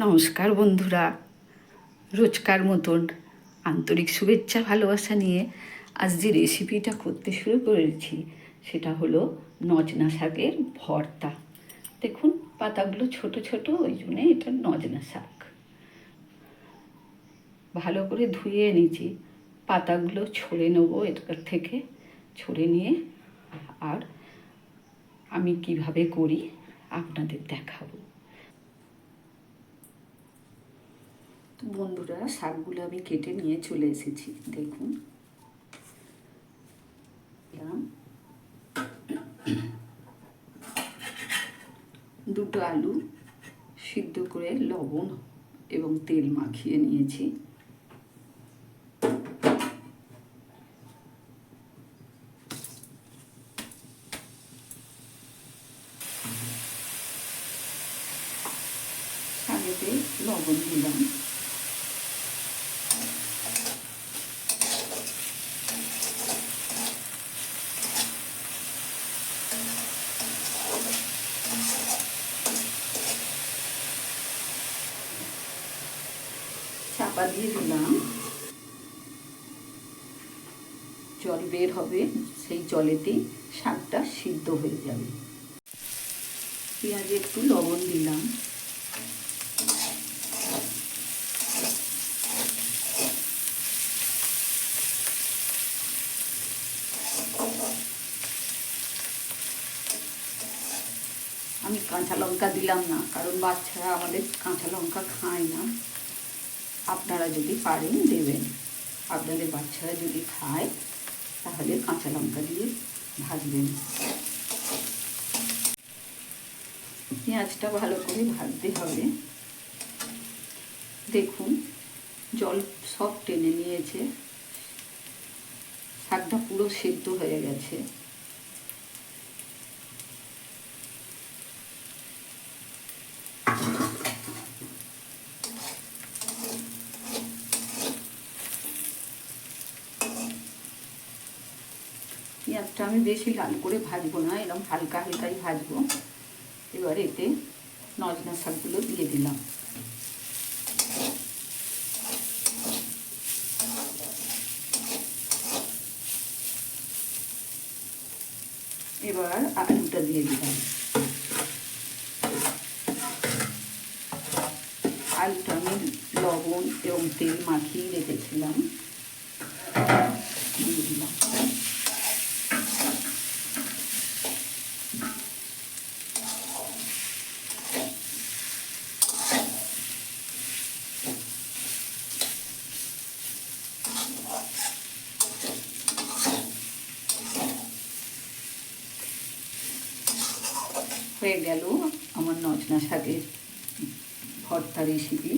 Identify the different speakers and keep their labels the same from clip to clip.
Speaker 1: নমস্কার বন্ধুরা। রোজকার মতন আন্তরিক শুভেচ্ছা, ভালোবাসা নিয়ে আজ যে রেসিপিটা করতে শুরু করেছি, সেটা হলো নজনা শাকের ভর্তা। দেখুন, পাতাগুলো ছোট ছোট, ওই জন্যে এটা নজনা শাক। ভালো করে ধুয়ে নিয়েছি। পাতাগুলো ছড়ে নেব এটার থেকে। ছড়ে নিয়ে আর আমি কীভাবে করি, আপনাদের দেখাবো। বন্ধুরা, শাকগুলো আমি কেটে নিয়ে চলে এসেছি। দেখুন। দুটো আলু সিদ্ধ করে লবণ এবং তেল মাখিয়ে নিয়েছি। লবণ দিলাম। চাপা দিয়ে দিলাম। জল বের হবে, সেই জলেতেই শাকটা সিদ্ধ হয়ে যাবে। পেঁয়াজে একটু লবণ দিলাম। আমি কাঁচা লঙ্কা দিলাম না, কারণ বাচ্চারা আমাদের কাঁচা লঙ্কা খায় না। আপনারা যদি পারেন দেবেন। আপনাদের বাচ্চারা যদি খায়, তাহলে কাঁচা লঙ্কা দিয়ে ভাজবেন। পেঁয়াজটা ভালো করে ভাজতে হবে। দেখুন, জল সব টেনে নিয়েছে। শাকটা পুরো সেদ্ধ হয়ে গেছে। পেঁয়াজটা আমি বেশি লাল করে ভাজবো না এরকম হালকা হালকাই ভাজবো। এবার এতে নজনা শাকগুলো দিয়ে দিলাম। এবার আলুটা দিয়ে দিলাম। আলুটা আমি লবণ এবং তেল মাখিয়ে রেখেছিলাম দিয়ে দিলাম হয়ে গেল আমার নজনা শাকের ভর্তা রেসিপি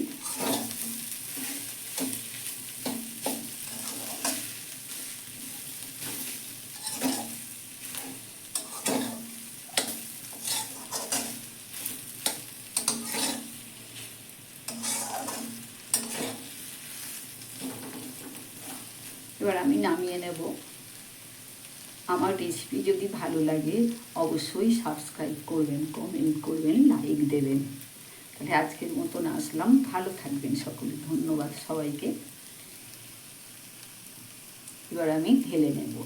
Speaker 1: এবার আমি নামিয়ে নেব। আমার রেসিপি যদি ভালো লাগে, অবশ্যই সাবস্ক্রাইব করবেন কমেন্ট করবেন লাইক দেবেন। তাহলে আজকের মতন আসলাম। ভালো থাকবেন সকলে। ধন্যবাদ সবাইকে। এবার আমি ঢেলে নেব।